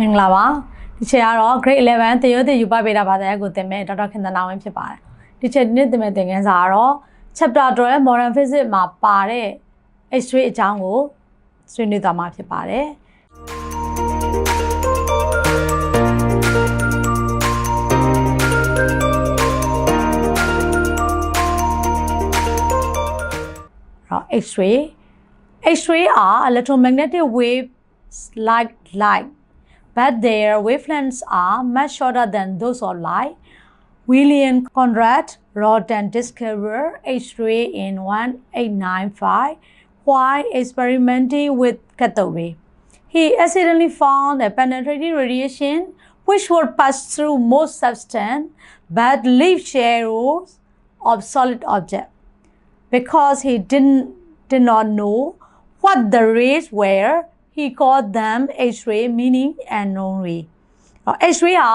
မင်္ဂလာပါဒီချက်ကတော့ grade 11သေယုတ်သေယူပဗေဒဘာသာရပ်ကိုသင်မဲ့ဒေါက်တာခင်သနာဝင်းဖြစ်ပါတယ်ဒီချက်ဒီနေ့သင်မဲ့သင်ခန်းစာကတော့ chapter 12ရဲ့ modern physics မှာပါတဲ့ X-ray အကြောင်းကိုဆွေးနွေးသွားမှာဖြစ်ပါတယ်တော့ X-ray X-ray are electromagnetic waves like light but their wavelengths are much shorter than those of light. William Conrad wrote and discovered X-ray in 1895 while experimenting with cathode ray. He accidentally found a penetrating radiation which would pass through most substance but leave shadows of solid object. Because he didn't did not know what the rays were, he called them X-ray meaning unknown ray. တော့ X-ray ဟာ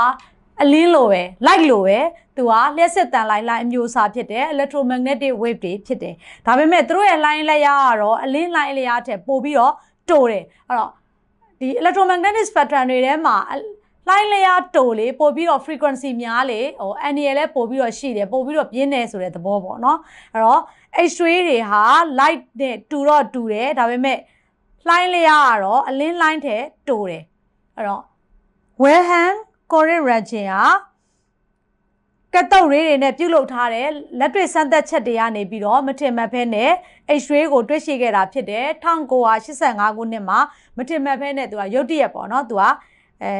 အလင်းလိုပဲ light လိုပဲသူကလျှက်စစ်တန်လိုက်လိုက်အမျိုးအစားဖြစ်တယ် electromagnetic wave တွေဖြစ်တယ်ဒါပေမဲ့သူတို့ရဲ့ line လက်ရကတော့အလင်း line လက်ရထက်ပိုပြီးတော့တိုးတယ်အဲ့တော့ဒီ electromagnetic spectrum တွေထဲမှာ line လက်ရတိုးလေပိုပြီးတော့ frequency များလေဟို annual လည်းပိုပြီးတော့ရှိတယ်ပိုပြီးတော့ပြင်းတယ်ဆိုတဲ့သဘောပေါ့နော်အဲ့တော့ X-ray တွေဟာ light နဲ့တူတော့တူတယ်ဒါပေမဲ့ line လေးရကတော့အလင်း line ထဲတိုးတယ်အဲ့တော့ Wilhelm Conrad Röntgen ဟာကတ်တုတ်ရေးတွေနဲ့ပြုလုပ်ထားတဲ့လက်တွေ့စမ်းသပ်ချက်တွေကနေပြီးတော့မထင်မှတ်ဖဲနဲ့ X-ray ကိုတွေ့ရှိခဲ့တာဖြစ်တယ်1985ခုနှစ်မှာမထင်မှတ်ဖဲနဲ့သူကရုတ်တရက်ပေါ့နော်သူကအဲ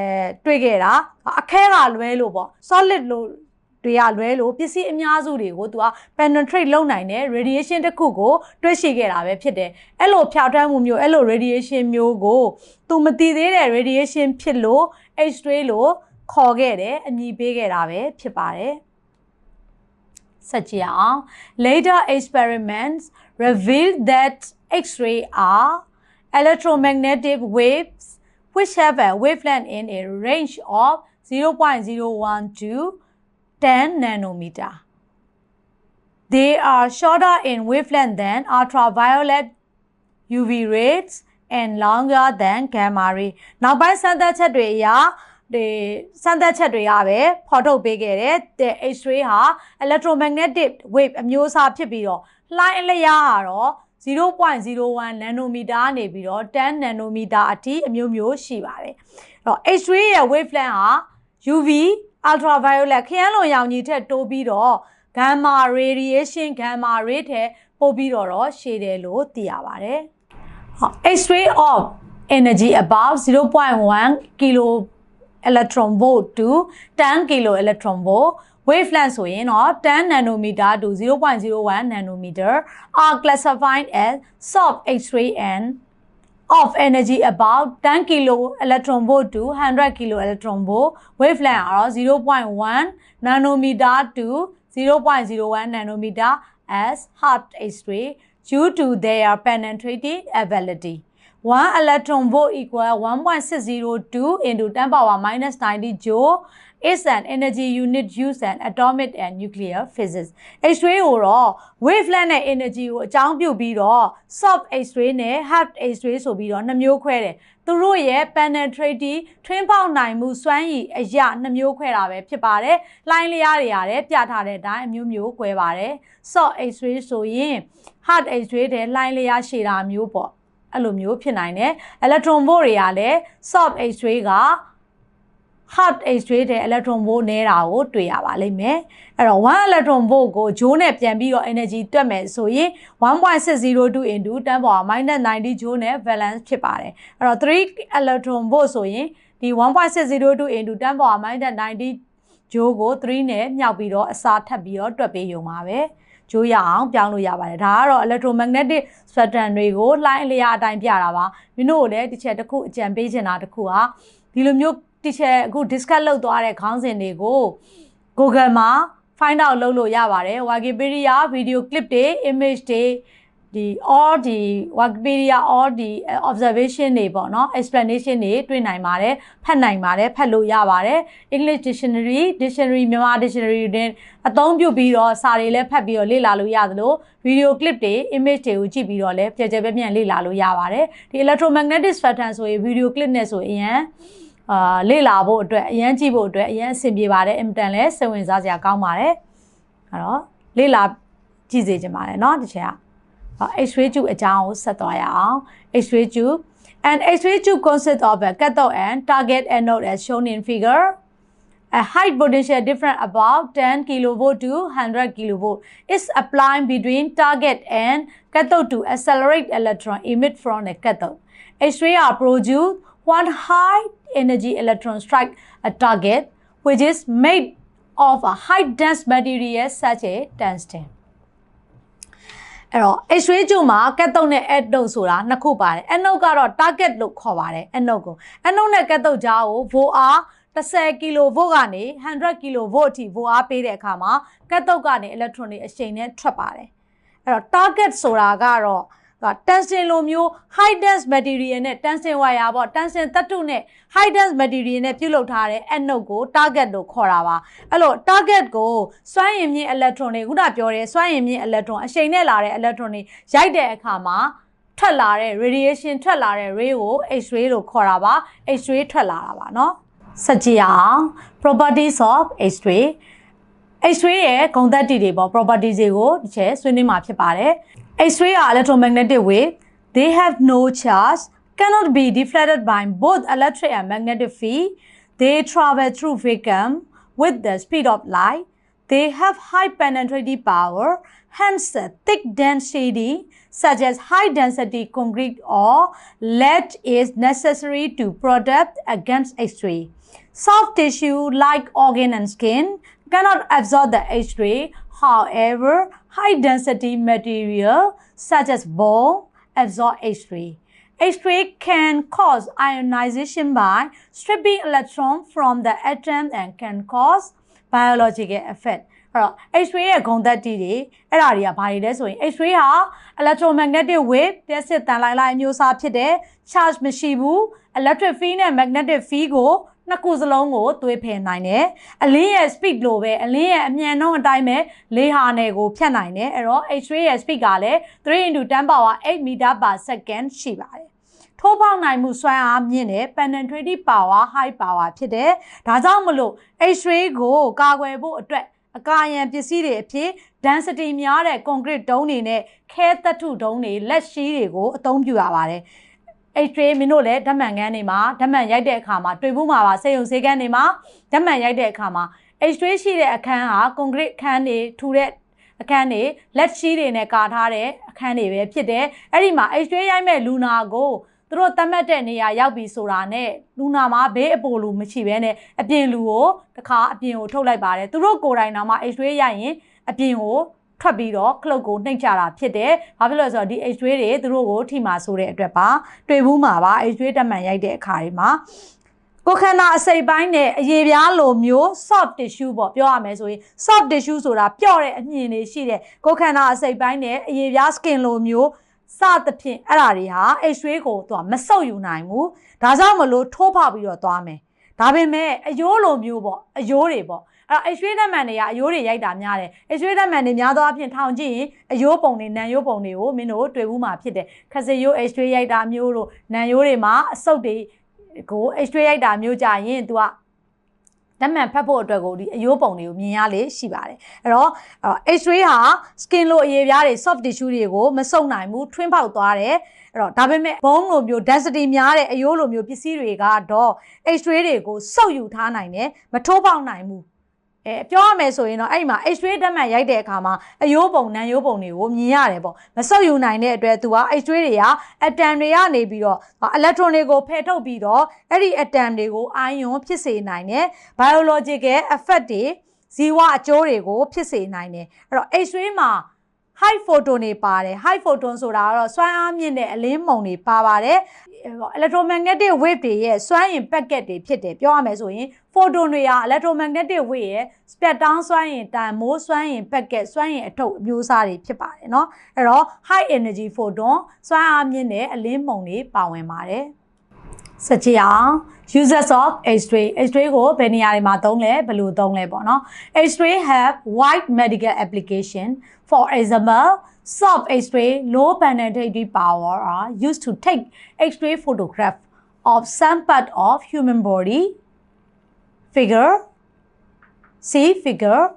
တွေ့ခဲ့တာအခဲကလွဲလို့ပေါ့ solid လို့ တွေကလွဲလို့ပစ္စည်းအများစုတွေကိုသူက penetrate လုပ်နိုင်တဲ့ radiation တစ်ခုကိုတွေ့ရှိခဲ့တာပဲဖြစ်တယ်အဲ့လိုဖြောက်ထွန်းမှုမျိုးအဲ့လို radiation မျိုးကိုသူမသိသေးတဲ့ radiation ဖြစ်လို့ X-ray လို့ခေါ်ခဲ့တယ်အမည်ပေးခဲ့တာပဲဖြစ်ပါတယ်ဆက်ကြည့်အောင် later experiments revealed that X-ray are electromagnetic waves which have a wavelength in a range of 0.01 to 10 nanometer. They are shorter in wavelength than ultraviolet UV rays and longer than gamma ray. နောက်ပိုင်းစမ်းသပ်ချက်တွေအရဒီစမ်းသပ်ချက်တွေကပဲဖော်ထုတ်ပေးခဲ့တဲ့တဲ့ X-ray ဟာ electromagnetic wave အမျိုးအစားဖြစ်ပြီးတော့လှိုင်းအလျားကတော့0.01 nanometer နေပြီးတော့10 nanometer အထိအမျိုးမျိုးရှိပါတယ်။အဲ့တော့ X-ray ရဲ့ wavelength ဟာ UV ultraviolet ခရမ်းလွန်ရောင်ကြီးထက်တိုးပြီးတော့ gamma radiation gamma ray ထက်ပိုပြီးတော့တော့ရှည်တယ်လို့သိရပါတယ်။ဟော X-ray of energy above 0.1 kilo electron volt to 10 kilo electron volt wavelength ဆိုရင်တော့10 nanometer to 0.01 nanometer are classified as soft X-ray and of energy about 10 kilo electron volt to 100 kilo electron volt. Wavelength ကတော့0.1 nanometer to 0.01 nanometer as hard X-ray due to their penetrating ability. 1 electron volt equal 1.602 into 10 power minus 90 joule is an energy unit used in atomic and nuclear physics X-ray ကိုတော့ wavelength နဲ့ energy ကိုအကြောင်းပြုပြီးတော့ soft X-ray နဲ့ hard X-ray ဆိုပြီးတော့နှစ်မျိုးခွဲတယ်သူတို့ရဲ့ penetrating ထွင်းပေါက်နိုင်မှုစွမ်းရည်အရာနှစ်မျိုးခွဲတာပဲဖြစ်ပါတယ်။လိုင်းလျားတွေရတယ်ပြထားတဲ့အတိုင်းအမျိုးမျိုးခွဲပါတယ်။ soft X-ray ဆိုရင် hard X-ray တဲ့လိုင်းလျားရှည်တာမျိုးပေါ့။အဲ့လိုမျိုးဖြစ်နိုင်တယ်။ electron volt တွေကလည်း soft X-ray က hard X-ray တဲ့ electron volt နေတာကိုတွေ့ရပါလိမ့်မယ်။အဲ့တော့1 electron volt ကိုဂျိုးနဲ့ပြန်ပြီးတော့ energy တွက်မယ်ဆိုရင်1.602 into 10 power minus 90 joule နဲ့ balance ဖြစ်ပါတယ်။အဲ့တော့3 electron volt ဆိုရင်ဒီ1.602 into 10 power minus 90 joule ကို3နဲ့မြောက်ပြီးတော့အစားထပ်ပြီးတော့တွက်ပေးရုံပါပဲ။ဂျိုးရအောင်ပြောင်းလို့ရပါတယ်ဒါကတော့ electromagnetic spectrum တွေကိုလှိုင်းအလျားအတိုင်းပြတာပါမင်းတို့ကိုလည်းတစ်ချက်တစ်ခုအကြံပေးချင်တာတစ်ခုဟာဒီလိုမျိုး တစ်ချက်အခု discuss လုပ်သွားတဲ့ခေါင်းစဉ်တွေကို Google မှာ find out လုပ်လို့ရပါတယ် Wikipedia video clip တွေ image တွေဒီ all ဒီ Wikipedia all ဒီ observation တွေပေါ့နော် explanation တွေတွေ့နိုင်ပါတယ်ဖတ်နိုင်ပါတယ်ဖတ်လို့ရပါတယ် English dictionary dictionary မြန်မာ dictionary တွေအသုံးပြုပြီးတော့စာတွေလည်းဖတ်ပြီးတော့လေ့လာလို့ရသလို video clip တွေ image တွေကိုကြည့်ပြီးတော့လည်းပြည့်ကျယ်ပြည့်ပြန့်လေ့လာလို့ရပါတယ်ဒီ electromagnetic spectrum ဆိုရင် video clip နဲ့ဆိုရင် အာလေ့လာဖို့အတွက်အရန်ကြည့်ဖို့အတွက်အရန်အဆင်ပြေပါတယ်အင်မတန်လဲစိတ်ဝင်စားစရာကောင်းပါတယ်အဲ့တော့လေ့လာကြည့်စေချင်ပါတယ်เนาะတစ်ချက်က X-ray tube အကြောင်းကိုဆက်သွားရအောင် X-ray tube and X-ray tube consists of a cathode and target anode as shown in figure a high potential difference about 10 kilovolt to 100 kilovolt is applied between target and cathode to accelerate electron emit from the cathode. X-ray are produced when high energy electron strike a target which is made of a high dense material such as tungsten. အဲ့တော့ X-ray ကျုံမှာကတ်တုတ်နဲ့ anode ဆိုတာနှစ်ခုပါတယ် anode ကတော့ target လို့ခေါ်ပါတယ် anode ကို anode နဲ့ကတ်တုတ်ကြားကို volt 10 kV ကနေ100 kV အထိ volt အားပေးတဲ့အခါမှာကတ်တုတ်ကနေ electron တွေအရှိန်နဲ့ထွက်ပါတယ်အဲ့တော့ target ဆိုတာကတော့ က tungsten လိုမျိုး high dense material နဲ့ tungsten wire ပေါ့ tungsten သတ္တုနဲ့ high dense material နဲ့ပြုလုပ်ထားတဲ့ anode ကို target လို့ခေါ်တာပါအဲ့လို target ကိုစွမ်းရည်မြင့် electron တွေခုနပြောတဲ့စွမ်းရည်မြင့် electron အရှိန်နဲ့လာတဲ့ electron တွေရိုက်တဲ့အခါမှာထွက်လာတဲ့ radiation ထွက်လာတဲ့ ray ကို X-ray လို့ခေါ်တာပါ X-ray ထွက်လာတာပါเนาะဆက်ကြည့်အောင် properties of X-ray X-ray ရဲ့ဂုဏ်သတ္တိတွေပေါ့ properties တွေကိုတစ်ချက်ဆွေးနွေးမှာဖြစ်ပါတယ် X-ray က electromagnetic wave they have no charge cannot be deflected by both electric and magnetic field. They travel through vacuum with the speed of light. They have high penetrating power hence thick density such as high density concrete or lead is necessary to protect against X-ray. Soft tissue like organ and skin cannot absorb the X-ray. However, high density material such as bone absorb X-ray. X-ray can cause ionization by stripping electron from the atom and can cause biological effect. အဲ့တော့ X-ray ရဲ့ဂုဏ်သတ္တိတွေအဲ့ဒါတွေကဘာတွေလဲဆိုရင် X-ray ဟာ electromagnetic wave တဲ့စစ်တန်လိုက်လိုက်အမျိုးအစားဖြစ်တဲ့ charge မရှိဘူး electric field နဲ့ magnetic field ကို နှစ်ခုစလုံးကိုသွေးဖယ်နိုင်တယ်အလင်းရဲ့ speed လိုပဲအလင်းရဲ့အမြန်နှုန်းအတိုင်းပဲလေဟာနယ်ကိုဖြတ်နိုင်တယ်အဲ့တော့ X-ray ရဲ့ speed ကလည်း3 × 10 power 8 meter per second ရှိပါတယ်ထိုးပေါက်နိုင်မှုစွမ်းအားမြင့်တဲ့ penetrating power high power ဖြစ်တယ်ဒါကြောင့်မလို့ X-ray ကိုကာကွယ်ဖို့အတွက်အကာအရန်ပစ္စည်းတွေအဖြစ် density များတဲ့ concrete ဒုံးတွေနဲ့ခဲသတ္ထုဒုံးတွေလက်ရှိတွေကိုအသုံးပြုရပါတယ်။ X-ray မင်းတို့လည်းဓာတ်မှန်ခန်းတွေမှာဓာတ်မှန်ရိုက်တဲ့အခါမှာတွေ့ဖို့မှာပါစေယုံစေကန်းတွေမှာဓာတ်မှန်ရိုက်တဲ့အခါမှာ X-ray ရှိတဲ့အခန်းဟာ concrete အခန်းတွေထူတဲ့အခန်းတွေလက်ရှိတွေနဲ့ကာထားတဲ့အခန်းတွေပဲဖြစ်တယ်။အဲ့ဒီမှာ X-ray ရိုက်မဲ့လူနာကိုသူတို့သတ်မှတ်တဲ့နေရာရောက်ပြီဆိုတာနဲ့လူနာမှာဘေးအပိုလူမရှိဘဲနဲ့အပြင်လူကိုတခါအပြင်ကိုထုတ်လိုက်ပါတယ်သူတို့ကိုယ်တိုင်တော့မှ X-ray ရိုက်ရင်အပြင်ကို ထွက်ပြီးတော့ခလုတ်ကိုနှိပ်ကြတာဖြစ်တယ်။ဘာဖြစ်လို့လဲဆိုတော့ဒီ X-ray တွေသူတို့ကိုထိမှာဆိုတဲ့အတွက်ပါတွေ့ဘူးမှာပါ X-ray တက်မှန်ရိုက်တဲ့အခါတွေမှာကိုခန္ဓာအစိပ်ပိုင်းနဲ့အရေပြားလိုမျိုး soft tissue ပေါ့ပြောရမယ်ဆိုရင် soft tissue ဆိုတာပျော့တဲ့အမြင်တွေရှိတဲ့ကိုခန္ဓာအစိပ်ပိုင်းနဲ့အရေပြား skin လိုမျိုးစသဖြင့်အဲ့ဒါတွေဟာ X-ray ကိုသူကမဆုပ်ယူနိုင်ဘူးဒါကြောင့်မလို့ထိုးဖောက်ပြီးတော့သွားမယ်ဒါပေမဲ့အယိုးလိုမျိုးပေါ့အယိုးတွေပေါ့ အဲ့ X-ray ဓာတ်မှန်တွေကအယိုးတွေရိုက်တာများတယ် X-ray ဓာတ်မှန်တွေများသောအားဖြင့်ထောင်ကြည့်ရင်အယိုးပုံတွေနံယိုးပုံတွေကိုမင်းတို့တွေ့ဘူးမှာဖြစ်တယ်ခစယိုး X-ray ရိုက်တာမျိုးတို့နံယိုးတွေမှာအဆုပ်တွေကို X-ray ရိုက်တာမျိုးကြရင် तू ကဓာတ်မှန်ဖတ်ဖို့အတွက်ကိုဒီအယိုးပုံတွေကိုမြင်ရလေရှိပါတယ်အဲ့တော့ X-ray ဟာ skin လိုအရေပြားတွေ soft tissue တွေကိုမစုံနိုင်ဘူးထွင်းပေါက်သွားတယ်အဲ့တော့ဒါပေမဲ့ဘုံလိုမျိုး density များတဲ့အယိုးလိုမျိုးပစ္စည်းတွေကတော့ X-ray တွေကိုစုပ်ယူထားနိုင်တယ်မထိုးပေါက်နိုင်ဘူး အဲပြောရမယ်ဆိုရင်တော့အဲ့ဒီမှာ X-ray ဓာတ်မှန်ရိုက်တဲ့အခါမှာအယိုးပုံနံယိုးပုံတွေကိုမြင်ရတယ်ပေါ့မဆုပ်ယူနိုင်တဲ့အတွက်သူက X-ray တွေက atom တွေကနေပြီးတော့ electron တွေကိုဖယ်ထုတ်ပြီးတော့အဲ့ဒီ atom တွေကို ion ဖြစ်စေနိုင်တယ် biological effect တွေဇီဝအကျိုးတွေကိုဖြစ်စေနိုင်တယ်အဲ့တော့ X-ray မှာ high photon တွေပါတယ် high photon ဆိုတာကတော့စွမ်းအားမြင့်တဲ့အလင်းမုံတွေပါပါတယ် electromagnetic wave တွေရဲ့စွမ်းအင် packet တွေဖြစ်တယ်ပြောရမယ်ဆိုရင် photon တွေဟာ electromagnetic wave ရဲ့ spectrum စွမ်းအင်တန်မိုးစွမ်းအင် packet စွမ်းအင်အထုပ်အမျိုးအစားတွေဖြစ်ပါတယ်เนาะအဲ့တော့ high energy photon စွမ်းအားမြင့်တဲ့အလင်းမုံတွေပါဝင်ပါတယ်စကြအောင် uses of X-ray X-ray ကိုဘယ်နေရာတွေမှာသုံးလဲဘယ်လိုသုံးလဲပေါ့နော် X-ray have wide medical application for example soft X-ray low penetrating power are used to take X-ray photograph of some part of human body. Figure C. Figure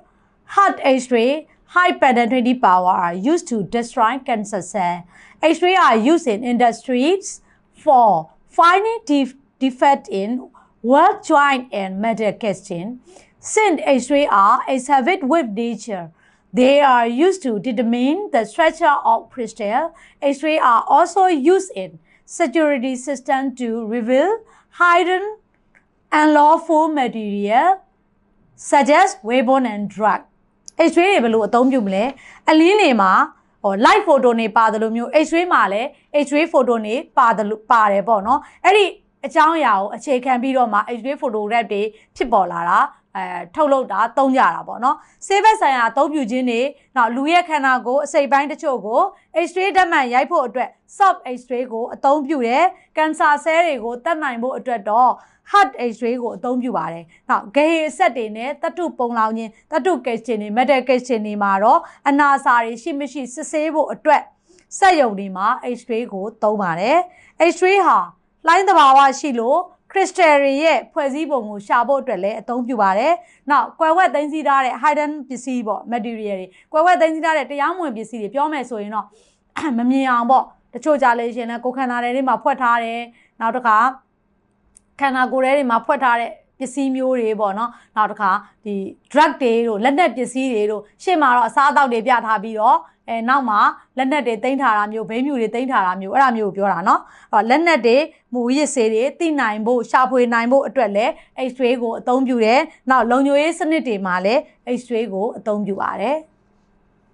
Heart X-ray high penetrating power are used to destroy cancer cell. X-ray are used in industries for finding def- defect in weld joint and metal casting. Since X-ray are exhibit with nature, they are used to determine the structure of crystal. X-ray are also used in security system to reveal hidden unlawful material such as weapon and drug X-ray တွေဘယ်လိုအသုံးပြုမလဲအလင်းတွေမှာဟို light photo နေပါတယ်လို့မျိုး X-ray မှာလည်း X-ray photo နေပါတယ်လို့ပါတယ်ပေါ့နော်အဲ့ဒီအကြောင်းအရာကိုအခြေခံပြီးတော့မှ X-ray photograph တွေဖြစ်ပေါ်လာတာ အဲထုတ်လုပ်တာသုံးကြတာပေါ့နော်ဆေးဘက်ဆိုင်ရာအသုံးပြုခြင်းတွေနောက်လူရဲ့ခန္ဓာကိုယ်အစိတ်ပိုင်းတချို့ကို X-ray ဓာတ်မှန်ရိုက်ဖို့အတွက် soft X-ray ကိုအသုံးပြုတယ်ကင်ဆာဆဲတွေကိုတတ်နိုင်ဖို့အတွက်တော့ hard X-ray ကိုအသုံးပြုပါတယ်။နောက်ဂေဟအဆက်တွေနဲ့တတုပုံလောင်ခြင်းတတုကက်ရှင်တွေ metal ကက်ရှင်တွေမှာတော့အနာစာတွေရှိမရှိစစ်ဆေးဖို့အတွက်စက်ရုံတွေမှာ X-ray ကိုသုံးပါတယ်။ X-ray ဟာလှိုင်းသဘာဝရှိလို့ crystal တွေရဲ့ဖွဲ့စည်းပုံကိုရှာဖို့အတွက်လည်းအသုံးပြုပါတယ်။နောက်ကွယ်ဝက်သိမ်းဆည်းထားတဲ့ hidden ပစ္စည်းပေါ့ material တွေကွယ်ဝက်သိမ်းဆည်းထားတဲ့တရားမဝင်ပစ္စည်းတွေပြောမယ်ဆိုရင်တော့မမြင်အောင်ပေါ့တချို့ကြလို့ရှင်လည်းကိုခန္ဓာတွေမှာဖွက်ထားတယ်။နောက်တစ်ခါခန္ဓာကိုယ်ထဲတွေမှာဖွက်ထားတဲ့ ပစ္စည်းမျိုးတွေပေါ့နော်နောက်တစ်ခါဒီ drug တွေတို့လက်နက်ပစ္စည်းတွေတို့ရှေ့မှာတော့အစားအသောက်တွေပြထားပြီးတော့အဲနောက်မှာလက်နက်တွေတင်ထားတာမျိုးဘိန်းမြူတွေတင်ထားတာမျိုးအဲ့ဒါမျိုးကိုပြောတာเนาะအဲ့လက်နက်တွေမူရစ်စေးတွေသိနိုင်ဖို့ရှာဖွေနိုင်ဖို့အတွက်လည်း X-ray ကိုအသုံးပြုတယ်နောက်လုံခြုံရေးစနစ်တွေမှာလည်း X-ray ကိုအသုံးပြုပါတယ်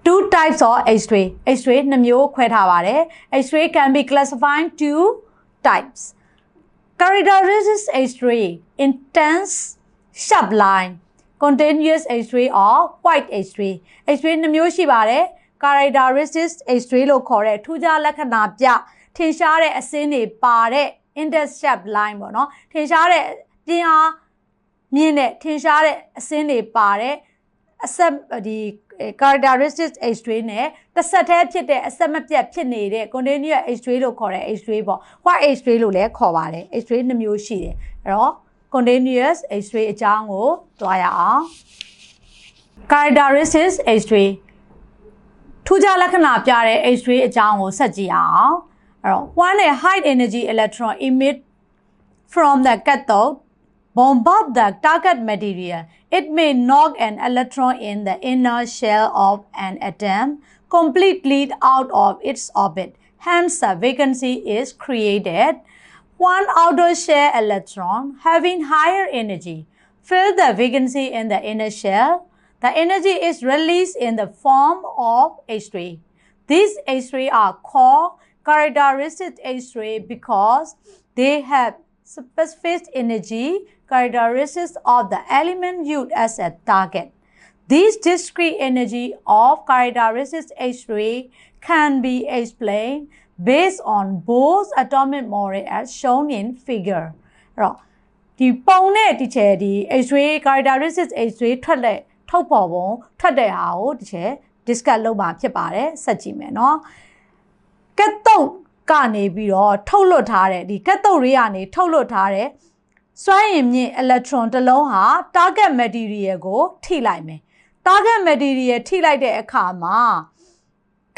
two types of x-ray x-ray နှစ်မျိုးခွဲထားပါတယ် x-ray can be classified two types characteristic x-ray intense sharp line continuous x-ray or white x-ray x-ray နှစ်မျိုးရှိပါတယ် characteristic x-ray လို့ခေါ်တဲ့ထူးခြားလက္ခဏာပြထင်ရှားတဲ့အစင်းတွေပါတဲ့ intense sharp line ပေါ့နော်ထင်ရှားတဲ့ပြင်းအားမြင့်တဲ့ထင်ရှားတဲ့အစင်းတွေပါတဲ့အဆက်ဒီ characteristic x-ray နဲ့တစ်ဆက်တည်းဖြစ်တဲ့အဆက်မပြတ်ဖြစ်နေတဲ့ continuous x-ray လို့ခေါ်တဲ့ x-ray ပေါ့ white x-ray လို့လည်းခေါ်ပါတယ် x-ray နှစ်မျိုးရှိတယ်အဲ့တော့ continuous x-ray အကြောင်းကိုတွားရအောင် characteristic x-ray ထူးခြားလက္ခဏာပြတဲ့ x-ray အကြောင်းကိုဆက်ကြည့်အောင်အဲ့တော့ one a high energy electron emit from the cathode bombard the target material. It may knock an electron in the inner shell of an atom completely out of its orbit. Hence a vacancy is created. One outer shell electron having higher energy. Fill the vacancy in the inner shell. The energy is released in the form of X-ray. These X-ray are called characteristic X-ray because they have specific energy characteristics of the element used as a target. These discrete energy of characteristics X-ray can be explained based on both atomic model as shown in figure. အဲ့တော့ဒီပုံနဲ့ဒီချေဒီ X-ray characteristics X-ray ထွက်တဲ့ထုတ်ပေါ်ပုံထွက်တဲ့ဟာကိုဒီချေ discuss လုပ်မှာဖြစ်ပါတယ်ဆက်ကြည့်မယ်เนาะကတ်တုတ်ကနေပြီးတော့ထုတ်လွတ်ထားတဲ့ဒီကတ်တုတ်တွေကနေထုတ်လွတ်ထားတဲ့ စွမ်းအင်မြင့် electron တစ်လုံးဟာ target material ကိုထိလိုက်မယ် target material ထိလိုက်တဲ့အခါမှာ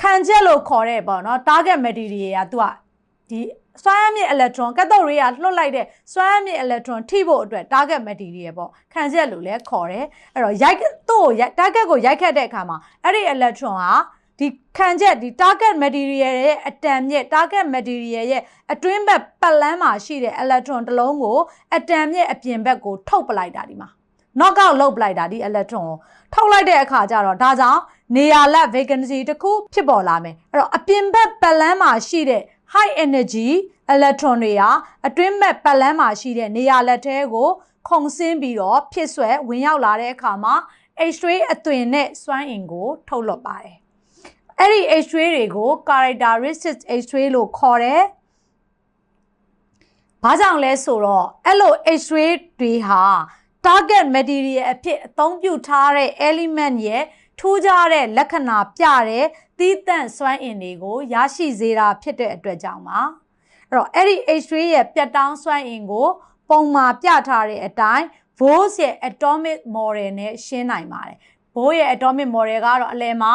ခံချက်လို့ခေါ်တဲ့ပေါ့နော် target material ကသူကဒီစွမ်းအင်မြင့် electron ကတ်တုတ်တွေကလွှတ်လိုက်တဲ့စွမ်းအင်မြင့် electron ထိဖို့အတွက် target material ပေါ့ခံချက်လို့လည်းခေါ်တယ်အဲ့တော့ရိုက်သူ့ကို target ကိုရိုက်ခတ်တဲ့အခါမှာအဲ့ဒီ electron ဟာ ဒီခံချက်ဒီ target material ရဲ့အတန်မြင့် target material ရဲ့အတွင်းဘက်ပတ်လန်းမှာရှိတဲ့ electron တစ်လုံးကိုအတန်မြင့်အပြင်ဘက်ကိုထုတ်ပလိုက်တာဒီမှာ knock out လုပ်ပလိုက်တာဒီ electron ကိုထုတ်လိုက်တဲ့အခါကျတော့ဒါကြောင့်နေရာလက် vacancy တစ်ခုဖြစ်ပေါ်လာမယ်အဲ့တော့အပြင်ဘက်ပတ်လန်းမှာရှိတဲ့ high energy electron တွေဟာအတွင်းဘက်ပတ်လန်းမှာရှိတဲ့နေရာလက်ထဲကိုခုန်ဆင်းပြီးတော့ဖြစ်ဆွဲဝင်ရောက်လာတဲ့အခါမှာ X-ray အသွင်နဲ့စွမ်းအင်ကိုထုတ်လွှတ်ပါတယ် အဲ့ဒီ X-ray တွေကို characteristic X-ray လို့ခေါ်တယ်။ဘာကြောင့်လဲဆိုတော့အဲ့လို X-ray တွေဟာ target material အဖြစ်အသုံးပြုထားတဲ့ element ရဲ့ထူးခြားတဲ့လက္ခဏာပြတဲ့သီးသန့်စွမ်းအင်တွေကိုရရှိစေတာဖြစ်တဲ့အတွက်ကြောင့်ပါ။အဲ့အဲ့တော့အဲ့ဒီ H3 ရဲ့ပြတ်တောင်းစွမ်းအင်ကို ပုံမှာပြထားတဲ့အတိုင်း Bose ရဲ့ atomic model နဲ့ရှင်းနိုင်ပါတယ်။ Bose ရဲ့ atomic model ကတော့အလယ်မှာ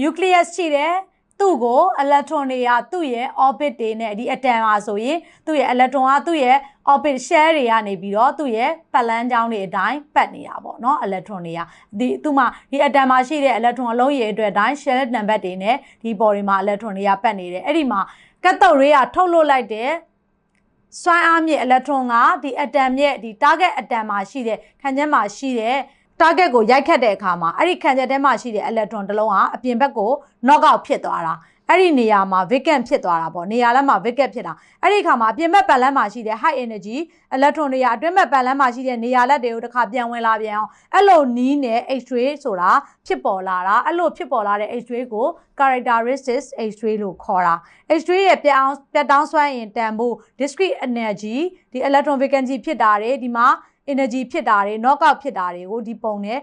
nucleus ရှိတယ်သူ့ကို electron တွေကသူ့ရဲ့ orbit တွေနဲ့ဒီ atom ပါဆိုရင်သူ့ရဲ့ electron ကသူ့ရဲ့ orbit shell တွေကနေပြီးတော့သူ့ရဲ့ပတ်လန်းကြောင်းတွေအတိုင်းပတ်နေတာပေါ့နော် electron တွေကဒီသူ့မှာဒီ atom မှာရှိတဲ့ electron အလုံးရေအတွက်အတိုင်း shell number တွေနဲ့ဒီ body မှာ electron တွေကပတ်နေတယ်အဲ့ဒီမှာကတ်တော့ရေးကထုတ်လွှတ်လိုက်တဲ့စွမ်းအားမြင့် electron ကဒီ atom ရဲ့ဒီ target atom မှာရှိတဲ့ခံချက်မှာရှိတဲ့ target ကိုရိုက်ခတ်တဲ့အခါမှာအဲ့ဒီခံချက်ထဲမှာရှိတဲ့ electron တစ်လုံးဟာအပြင်ဘက်ကို knock out ဖြစ်သွားတာအဲ့ဒီနေရာမှာ vacant ဖြစ်သွားတာပေါ့နေရာလက်မှာ vacant ဖြစ်တာအဲ့ဒီအခါမှာအပြင်ဘက်ပတ်လန်းမှာရှိတဲ့ high energy electron တွေကအတွင်းဘက်ပတ်လန်းမှာရှိတဲ့နေရာလက်တွေကိုတစ်ခါပြန်ဝင်လာပြန်အောင်အဲ့လိုနီးနဲ့ H-ray ဆိုတာဖြစ်ပေါ်လာတာအဲ့လိုဖြစ်ပေါ်လာတဲ့ H-ray ကို characteristics H-ray လို့ခေါ်တာ H-ray ရဲ့ပြအောင်ပြတ်တောင်းစွမ်းအင်တန်ဖို့ discrete energy ဒီ electron vacancy ဖြစ်တာတွေဒီမှာ energy ဖြစ်တာတွေ knockout ဖြစ်တာတွေကိုဒီပုံနဲ့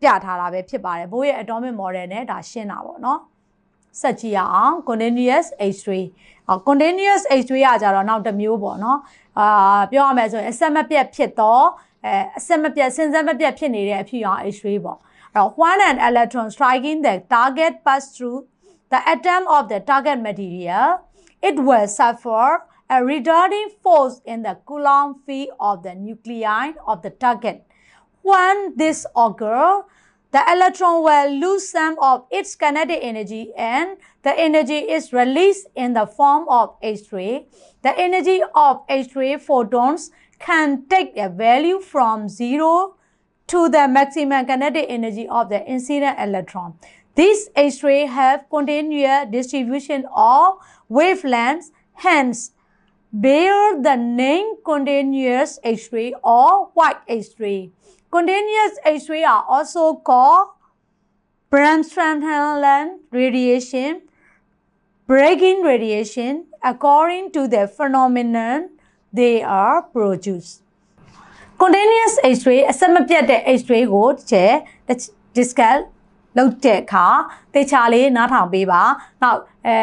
ပြထားတာပဲဖြစ်ပါတယ်ဘိုးရဲ့ atomic model နဲ့ဒါရှင်းတာပေါ့နော်ဆက်ကြည့်ရအောင် continuous H3 အော် continuous H3 ကကြတော့နောက်တစ်မျိုးပေါ့နော်အာပြောရမယ်ဆိုရင်အဆက်မပြတ်ဖြစ်တော့အဲအဆက်မပြတ်စဉ်ဆက်မပြတ်ဖြစ်နေတဲ့အဖြစ်အောင် H3 ပေါ့အဲ့တော့ when an electron striking the target pass through the atom of the target material it will suffer a retarding force in the Coulomb field of the nuclei of the target. When this occurs, the electron will lose some of its kinetic energy and the energy is released in the form of H-ray. The energy of H-ray photons can take a value from 0 to the maximum kinetic energy of the incident electron. These H-ray have continuous distribution of wavelengths, hence bear the name continuous X-ray or white X-ray. Continuous X-ray are also called Bremsstrahlend radiation, breaking radiation according to the phenomenon they are produced. Continuous X-ray အဆက်မပြတ်တဲ့ X-ray ကိုတစ်ချက် discuss လုပ်တဲ့အခါတေချာလေးနားထောင်ပေးပါ။နောက်အဲ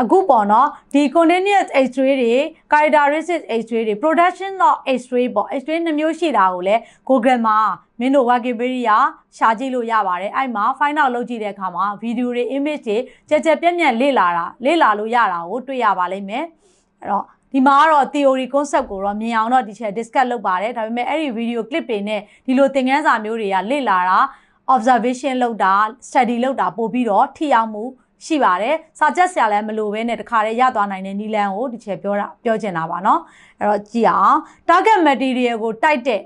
အခုပေါ့နော်ဒီ continuous X-ray တွေ characteristic X-ray တွေ production of X-ray ပေါ့ X-ray နှမျိုးရှိတာကိုလည်း Google မှာမင်းတို့ Wikipedia ရှာကြည့်လို့ရပါတယ်။အဲ့မှာ find out လုပ်ကြည့်တဲ့အခါမှာ video တွေ image တွေကြက်ကြက်ပြက်ပြက်လေ့လာတာလေ့လာလို့ရတာကိုတွေ့ရပါလိမ့်မယ်။အဲ့တော့ဒီမှာကတော့ theory concept ကိုတော့မြင်အောင်တော့ဒီချက် discuss လုပ်ပါတယ်ဒါပေမဲ့အဲ့ဒီ video clip တွေနဲ့ဒီလိုသင်ခန်းစာမျိုးတွေကလေ့လာတာ observation လုပ်တာ study လုပ်တာပို့ပြီးတော့ထိရောက်မှုရှိပါတယ်စာချက်ဆရာလည်းမလိုဘဲနဲ့တခါတည်းရသွားနိုင်တဲ့နီလန်ကိုဒီချက်ပြောတာပြောချင်တာပါเนาะအဲ့တော့ကြည့်အောင် target material ကိုတိုက်တဲ့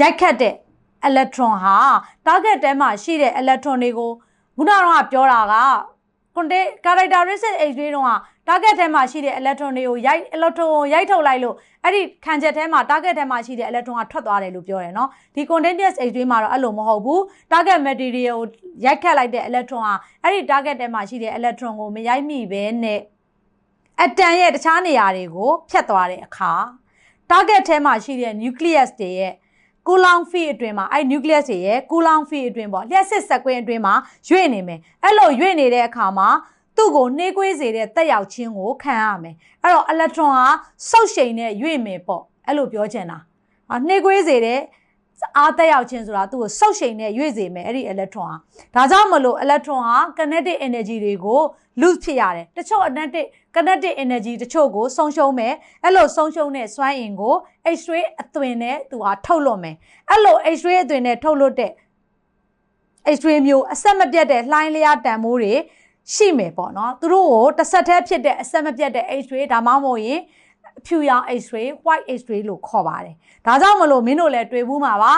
ရိုက်ခတ်တဲ့ electron ဟာ target ထဲမှာရှိတဲ့ electron တွေကိုခုနကတော့ပြောတာက content characteristic H-ray တုန်းက target ထဲမှာရှိတဲ့ electron တွေကိုရိုက် electron ကိုရိုက်ထုတ်လိုက်လို့အဲ့ဒီခံချက်ထဲမှာ target ထဲမှာရှိတဲ့ electron ကထွက်သွားတယ်လို့ပြောတယ်နော်ဒီ continuous H-ray မှာတော့အဲ့လိုမဟုတ်ဘူး target material ကိုရိုက်ခတ်လိုက်တဲ့ electron ဟာအဲ့ဒီ target ထဲမှာရှိတဲ့ electron ကိုမရိုက်မိဘဲနဲ့အတန်ရဲ့တခြားနေရာတွေကိုဖြတ်သွားတဲ့အခါ target ထဲမှာရှိတဲ့ nucleus တွေရဲ့ ကူလောင်ဖီအတွင်းမှာအဲ့ nucleus တွေရဲ့ကူလောင်ဖီအတွင်းပေါ့လျှက်စစ်စက်ကွင်းအတွင်းမှာရွေ့နေမယ်အဲ့လိုရွေ့နေတဲ့အခါမှာသူ့ကိုနှေးကွေးစေတဲ့တက်ရောက်ခြင်းကိုခံရမယ်အဲ့တော့ electron ဟာစုပ်ရှိန်နဲ့ရွေ့မယ်ပေါ့အဲ့လိုပြောချင်တာနှေးကွေးစေတဲ့အားတက်ရောက်ခြင်းဆိုတာသူ့ကိုစုပ်ရှိန်နဲ့ရွေ့စေမယ်အဲ့ဒီ electron ဟာဒါကြောင့်မလို့ electron ဟာ kinetic energy တွေကို lose ဖြစ်ရတယ်တချို့ kinetic kinetic energy တချို့ကိုဆုံးရှုံးမယ်အဲ့လိုဆုံးရှုံးတဲ့စွမ်းအင်ကို X-ray အသွင်နဲ့သူဟာထုတ်လွှတ်မယ်အဲ့လို X-ray အသွင်နဲ့ထုတ်လွှတ်တဲ့ X-ray မျိုးအဆက်မပြတ်တဲ့လှိုင်းလျားတန်မိုးတွေရှိမယ်ပေါ့နော်သူတို့ကိုတစ်ဆက်တည်းဖြစ်တဲ့အဆက်မပြတ်တဲ့ X-ray ဒါမှမဟုတ်ရင်ဖြူရောင် X-ray white X-ray လို့ခေါ်ပါတယ်ဒါကြောင့်မလို့မင်းတို့လည်းတွေ့ဘူးမှာပါ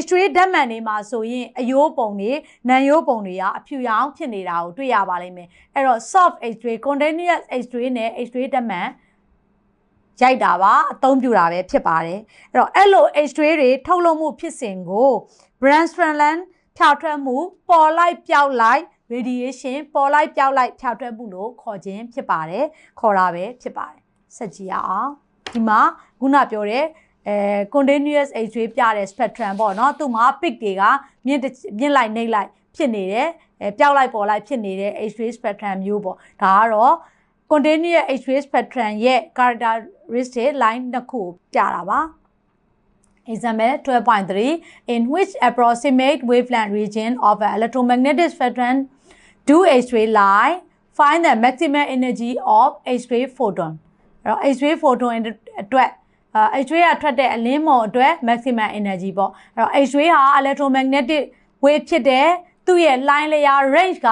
H3 ဓာတ်မှန်တွေမှာဆိုရင်အယိုးပုံတွေနံရိုးပုံတွေကအဖြူရောင်ဖြစ်နေတာကိုတွေ့ရပါလိမ့်မယ်အဲ့တော့ soft H3 continuous H3 နဲ့ H3 ဓာတ်မှန်ရိုက်တာပါအသုံးပြုတာပဲဖြစ်ပါတယ်အဲ့တော့အဲ့လို H3 တွေထုတ်လုပ်မှုဖြစ်စဉ်ကို Brandstrand ဖြောက်ထွက်မှုပေါ်လိုက်ပြောက်လိုက် radiation ပေါ်လိုက်ပြောက်လိုက်ဖြောက်ထွက်မှုလို့ခေါ်ခြင်းဖြစ်ပါတယ်ခေါ်တာပဲဖြစ်ပါတယ်ဆက်ကြည့်ရအောင်ဒီမှာခုနပြောတဲ့ အဲ continuous X-ray ပြတဲ့ spectrum ပေါ့နော်သူ့မှာ peak တွေကမြင့်မြင့်လိုက်နှိမ့်လိုက်ဖြစ်နေတယ်အဲပျောက်လိုက်ပေါ်လိုက်ဖြစ်နေတဲ့ X-ray spectrum မျိုးပေါ့ဒါကတော့ continuous X-ray spectrum ရဲ့ characteristic line နှစ်ခုပြတာပါ Example 12.3 in which approximate wavelength region of an electromagnetic spectrum do X-ray line find the maximum energy of X-ray photon အဲ့တော့ X-ray photon အတွက် အဲ X-ray ကထွက်တဲ့အလင်းမော်အတွက် maximum energy ပေါ့အဲ့တော့ X-ray ဟာ electromagnetic wave ဖြစ်တဲ့သူ့ရဲ့ line layer range က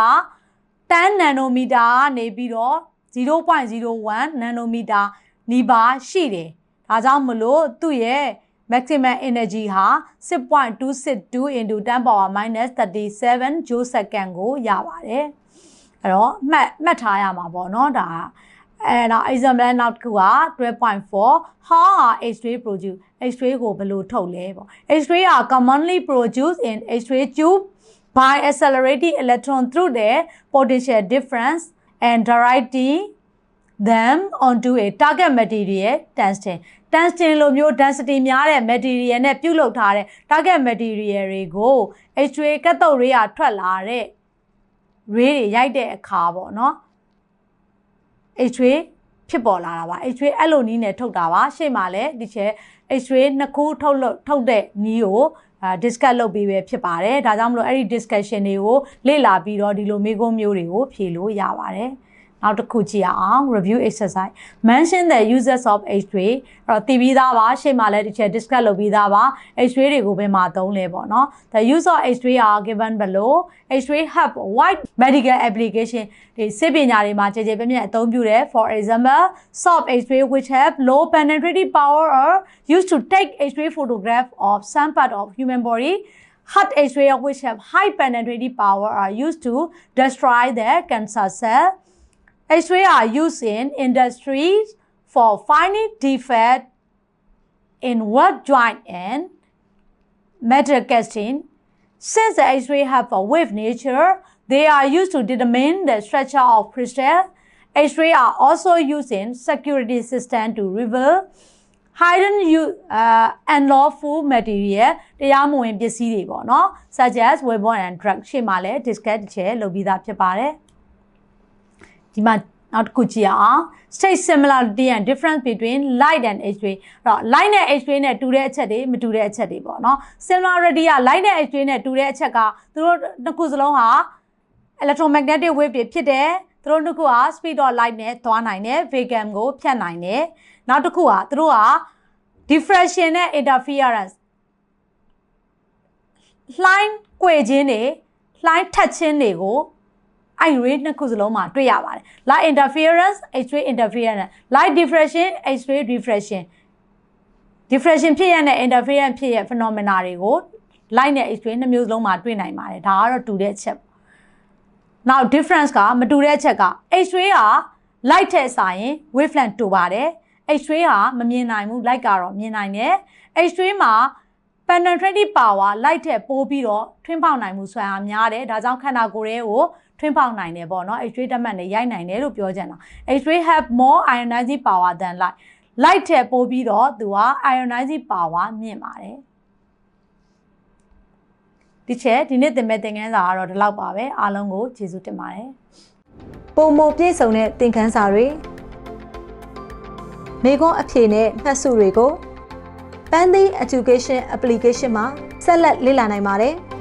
10 nanometer ကနေပြီးတော့0.01 nanometer နီးပါးရှိတယ်ဒါကြောင့်မလို့သူ့ရဲ့ maximum energy ဟာ6.262 into 10 power minus 37 joule second ကိုရပါတယ်အဲ့တော့မှတ်မှတ်ထားရမှာပေါ့နော်ဒါ အဲ့တော့ example နောက်တစ်ခုက12.4 how are x-ray produce x-ray ကိုဘယ်လိုထုတ်လဲပေါ့ x-ray are commonly produced in x-ray tube by accelerating electron through their potential difference and directing them onto a target material tungsten tungsten လိုမျိုး density များတဲ့ material နဲ့ပြုလုပ်ထားတဲ့ target material တွေကို X-ray ကတ်တုတ်ရေးရထွက်လာတဲ့ ray တွေရိုက်တဲ့အခါပေါ့နော် X-ray ဖြစ်ပေါ်လာတာပါ X-ray အဲ့လိုနီးနဲ့ထုတ်တာပါရှေ့မှာလည်းဒီချက် X-ray နှစ်ခုထုတ်လို့ထုတ်တဲ့နီးကိုအာ discuss လုပ်ပြီးပဲဖြစ်ပါတယ်ဒါကြောင့်မလို့အဲ့ဒီ discussion တွေကိုလေ့လာပြီးတော့ဒီလိုမေးခွန်းမျိုးတွေကိုဖြေလို့ရပါတယ် နောက်တစ်ခုကြည့်အောင် review exercise mention the uses of x-ray အဲ့တော့သိပြီးသားပါရှေ့မှာလည်းတစ်ချက် discuss လုပ်ပြီးသားပါ x-ray တွေကိုဘယ်မှာသုံးလဲပေါ့နော် the use of x-ray are given below x-ray have wide medical application ဒီစစ်ပညာတွေမှာကြည်ကြဲပြည့်ပြည့်အသုံးပြုတယ် for example soft x-ray which have low penetrating power are used to take x-ray photograph of some part of human body hard x-ray which have high penetrating power are used to destroy the cancer cell X-ray are used in industries for finding defect in work joint and metal casting. Since the X-ray have a wave nature, they are used to determine the structure of crystal. X-ray are also used in security system to reveal hidden you uh, unlawful material တရားမဝင်ပစ္စည်းတွေပေါ့နော် such as weapon and drug ရှေ့မှာလည်း discuss တစ်ချက်လုပ်ပြီးသားဖြစ်ပါတယ် ဒီမှာနောက်တစ်ခုကြည့်အောင် state similarity and difference between light and x-ray အဲ့တော့ light နဲ့ x-ray နဲ့တူတဲ့အချက်တွေမတူတဲ့အချက်တွေပေါ့နော် similarity က light နဲ့ x-ray နဲ့တူတဲ့အချက်ကသူတို့နှစ်ခုစလုံးဟာ electromagnetic wave တွေဖြစ်တယ်သူတို့နှစ်ခုဟာ speed of light နဲ့သွားနိုင်တယ် vacuum ကိုဖြတ်နိုင်တယ်နောက်တစ်ခုကသူတို့ဟာ diffraction နဲ့ interference လှိုင်းကွေခြင်းတွေလှိုင်းထက်ခြင်းတွေကို အဲ့ ray နှစ်ခုစလုံးမှာတွေ့ရပါတယ် light interference x-ray interference light diffraction x-ray diffraction diffraction ဖြစ်ရတဲ့ interference ဖြစ်ရ phenomena တွေကို light နဲ့ x-ray နှစ်မျိုးစလုံးမှာတွေ့နိုင်ပါတယ်ဒါကတော့တူတဲ့အချက် now difference ကမတူတဲ့အချက်က x-ray ဟာ light ထက်စာရင် wavelength တူပါတယ် x-ray ဟာမမြင်နိုင်ဘူး light ကတော့မြင်နိုင်တယ် x-ray မှာ penetrating power light ထက်ပိုပြီးတော့ထွင်းပေါက်နိုင်မှုဆွမ်းအားများတယ်ဒါကြောင့်ခန္ဓာကိုယ်ရဲ့ကို ထွင်းပေါက်နိုင်တယ်ပေါ့နော် X-ray တက်မှတ်နဲ့ရိုက်နိုင်တယ်လို့ပြောချင်တာ X-ray have more ionizing power than light light ထက်ပိုပြီးတော့သူက ionizing power မြင့်ပါတယ်ဒီချက်ဒီနေ့သင်မဲ့သင်ခန်းစာကတော့ဒီလောက်ပါပဲအားလုံးကိုကျေးဇူးတင်ပါတယ်ပုံမပြည့်စုံတဲ့သင်ခန်းစာတွေမိခွန်းအဖြေနဲ့မှတ်စုတွေကို Pandy Education Application မှာဆက်လက်လေ့လာနိုင်ပါတယ်။